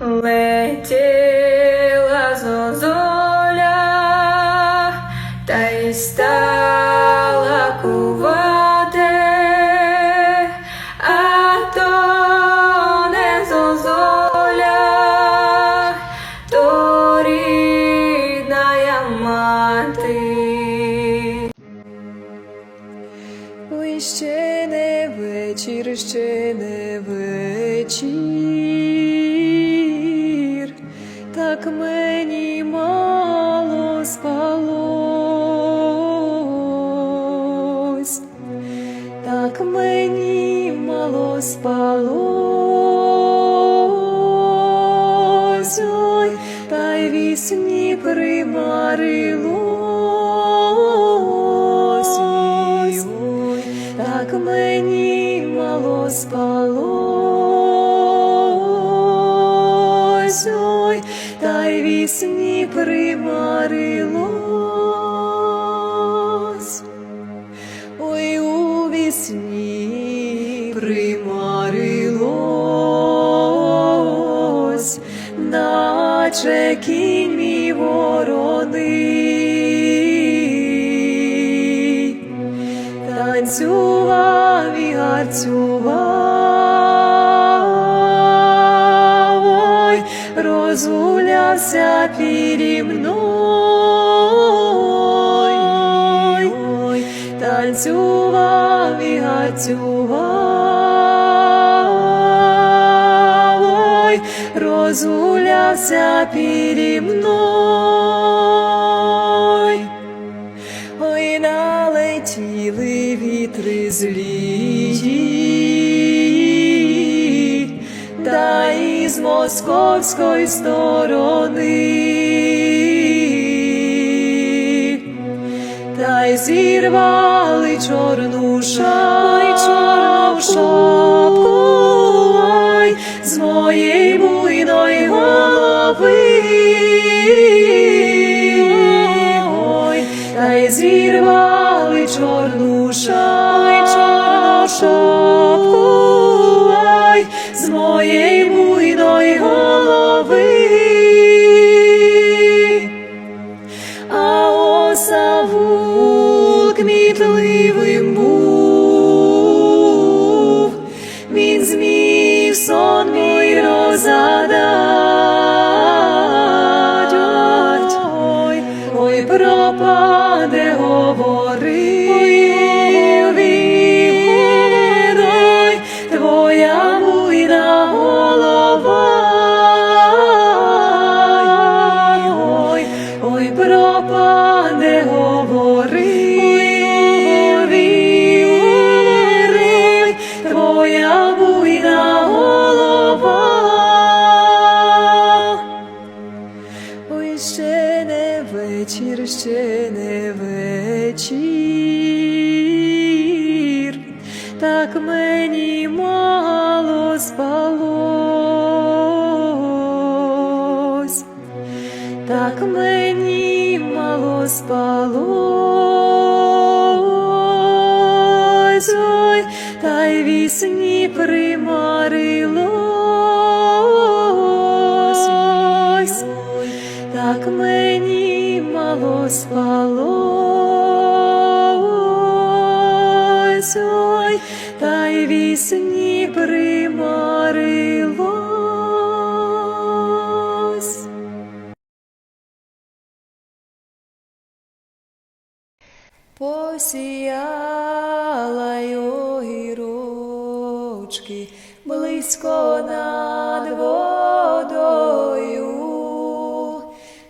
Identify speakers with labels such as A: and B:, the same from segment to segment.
A: Летіла
B: так мені мало спалось, ой, та й вісні примарилось, вороний, танцював і гарцював, ой, розгулявся пірі мною, розгулявся пірі мною. Злі, та із московської сторони, та й зірвали чорну шапку, чорну шапку, ой, з моєї осавул кмітливим він зміг сон мій розгадать. Вечір, ой, та й вісні примарилось. Посіяла й огірочки близько над водою,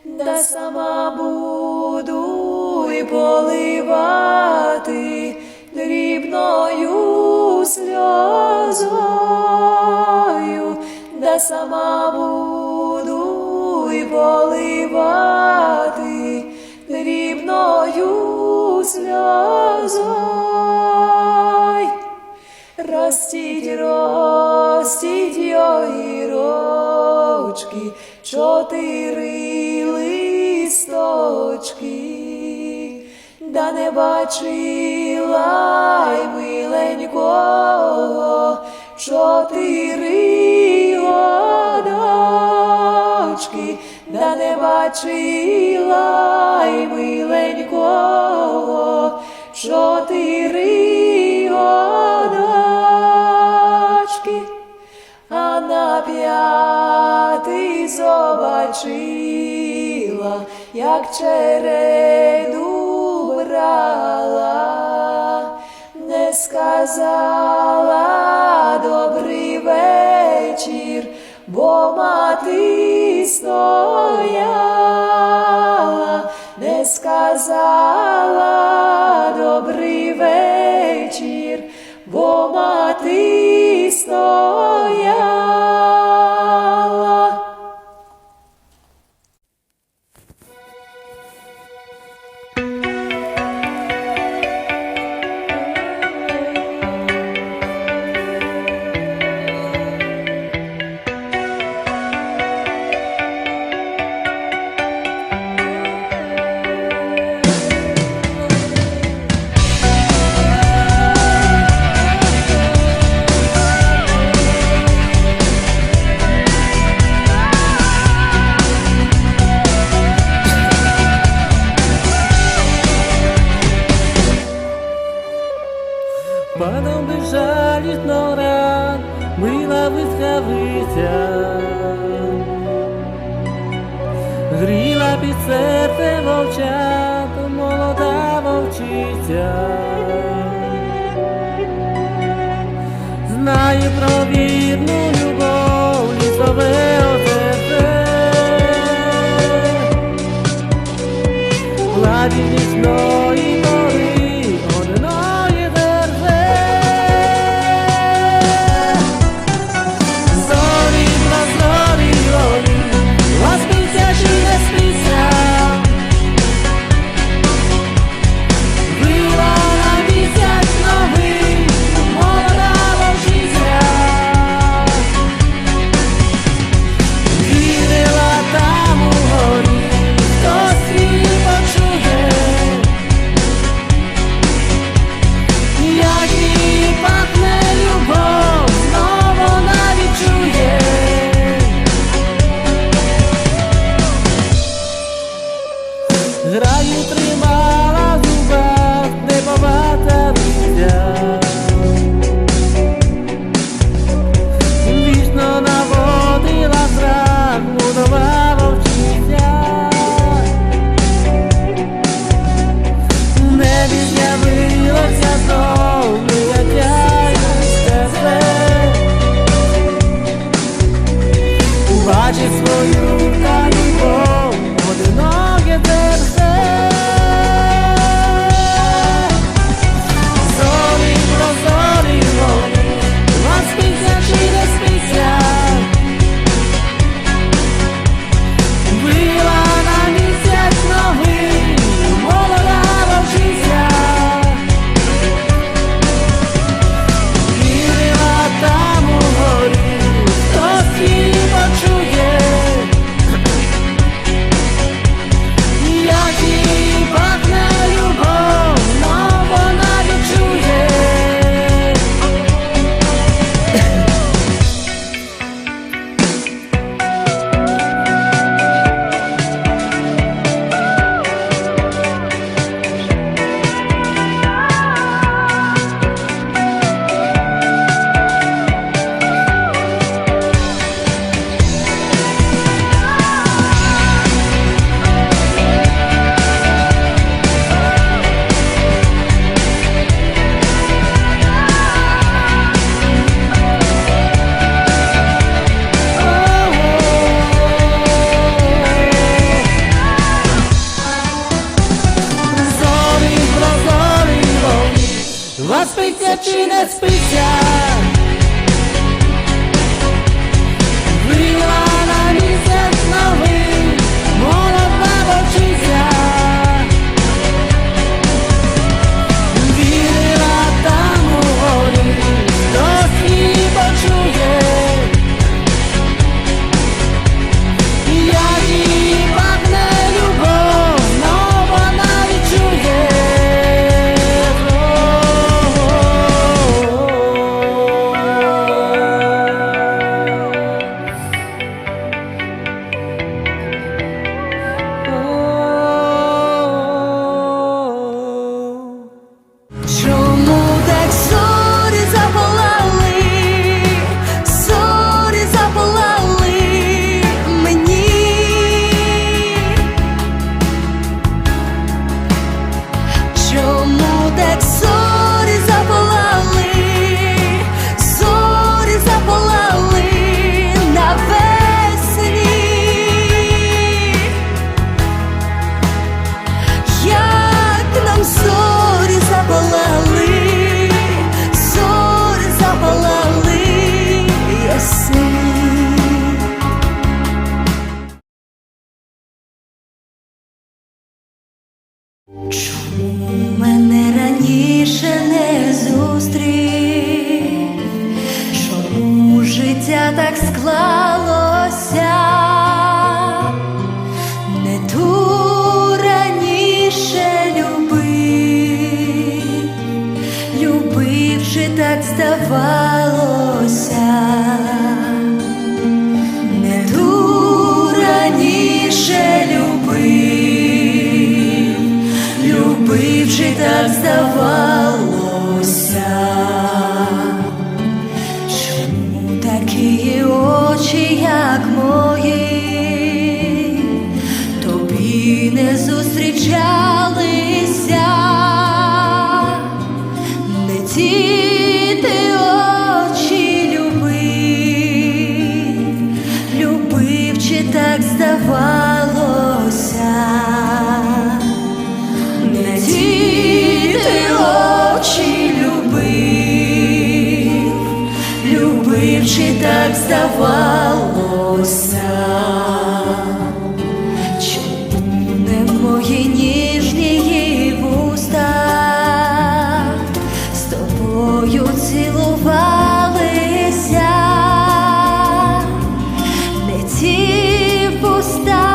B: да сама буду й поливати дрібною сльозою, да сама буду й поливати дрібною сльозою. Ростіть, ростіть огірочки, чотири листочки, да не бачила й миленького чотири дочки, да не бачила й миленького чотири дочки, а на п'ятий побачила, як череду забрала, не сказала добрий вечір, бо мати стояла, не сказала добрий.
C: Та під серце вовча, молода вовчиця, знає про вірну
D: здавалося, не ту раніше любив, любив чи так здавалося. Здавалося. Чому не мої ніжні вуста з тобою цілувалися, не ті пуста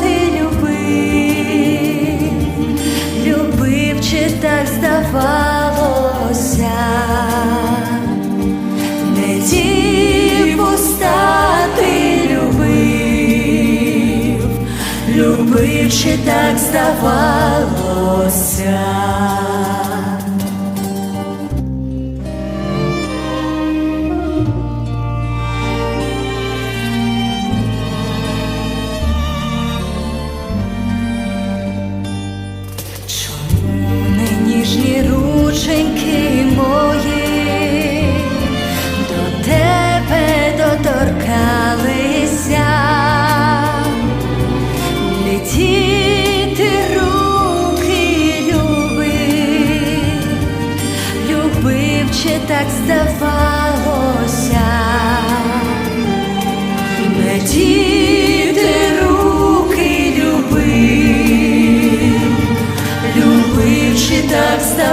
D: ти любив, любив чи так здавалося, так здавалося.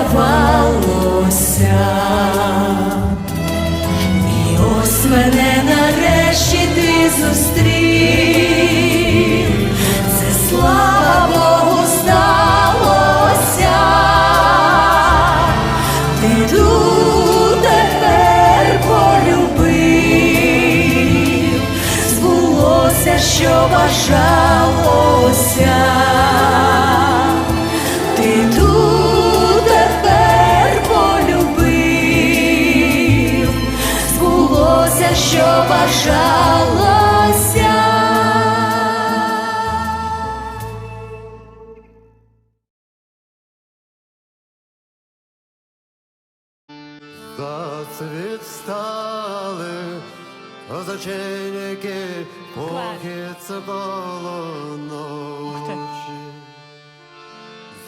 D: Здавалося. І ось мене нарешті ти зустрів, це слава Богу сталося. Ти тут тепер полюбив, збулося, що бажалося.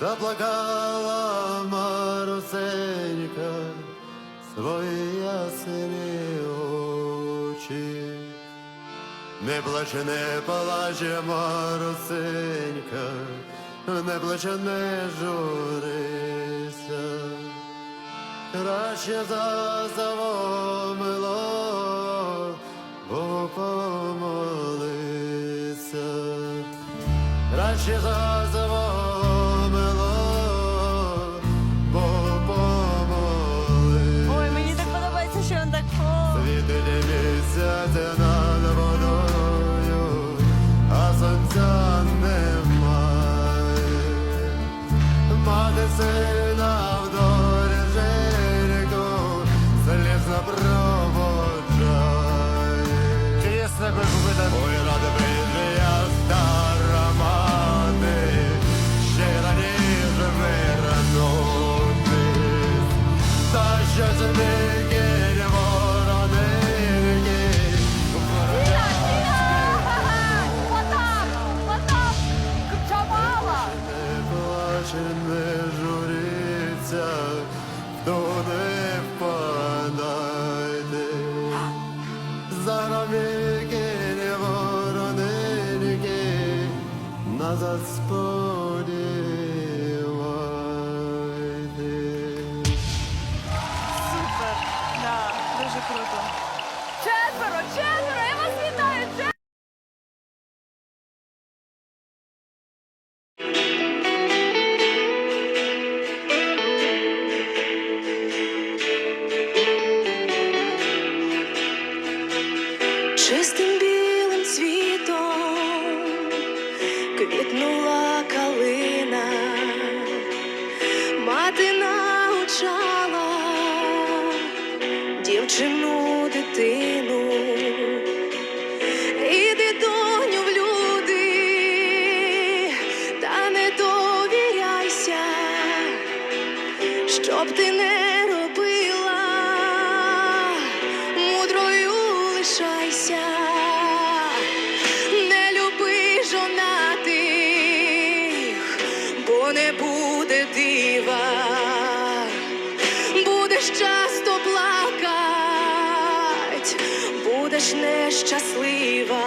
E: Заплакала Марусенька свої ясні очі. Не плаче, не плаче, Марусенька, не плаче, не журися. Краще за завомило, бо помолися. Краще за завомило, місяць над водою, а сонця немає. Мати сина
F: though the No. Будеш нещаслива,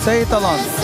G: Бог.
H: Оце і талант.